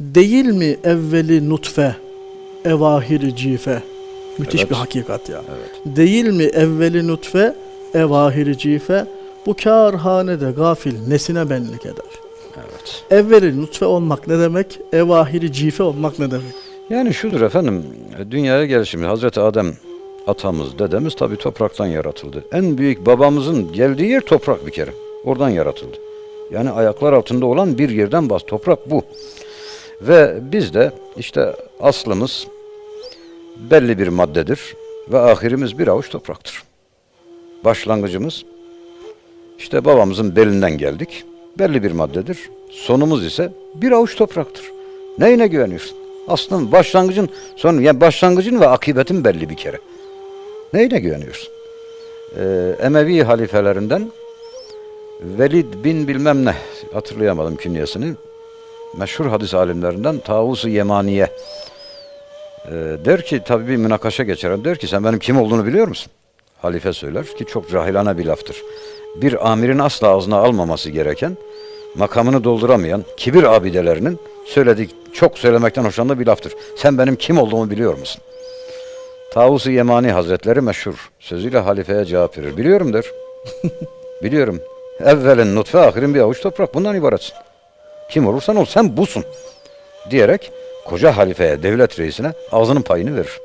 Değil mi evveli nutfe, evahiri cife? Müthiş Evet. bir hakikat ya. Evet. Değil mi evveli nutfe, evahiri cife? Bu kârhanede gafil nesine benlik eder? Evet. Evveli nutfe olmak ne demek? Evahiri cife olmak ne demek? Yani şudur efendim, dünyaya gelişimiz Hazreti Adem atamız, dedemiz tabi topraktan yaratıldı. En büyük babamızın geldiği yer toprak bir kere. Oradan yaratıldı. Yani ayaklar altında olan bir yerden bas. Toprak bu. Ve biz de işte aslımız belli bir maddedir ve ahirimiz bir avuç topraktır. Başlangıcımız işte babamızın belinden geldik. Belli bir maddedir. Sonumuz ise bir avuç topraktır. Neyine güveniyorsun? Aslında başlangıcın sonu yani başlangıcın ve akıbetin belli bir kere. Neyine güveniyorsun? Ee, Emevi halifelerinden Velid bin bilmem ne hatırlayamadım künyesini. Meşhur hadis alimlerinden Tavus-u Yemaniye Ee, der ki tabi bir münakaşa geçer. Der ki sen benim kim olduğunu biliyor musun? Halife söyler ki çok cahilane bir laftır. Bir amirin asla ağzına almaması gereken, makamını dolduramayan kibir abidelerinin söyledik çok söylemekten hoşlandığı bir laftır. Sen benim kim olduğumu biliyor musun? Tavus-u Yemani Hazretleri meşhur sözüyle halifeye cevap verir. Biliyorum der. Biliyorum. Evvelin nutfe ahirin bir avuç toprak bundan ibaretsin. Kim olursan ol sen busun diyerek koca halifeye, devlet reisine ağzının payını verir.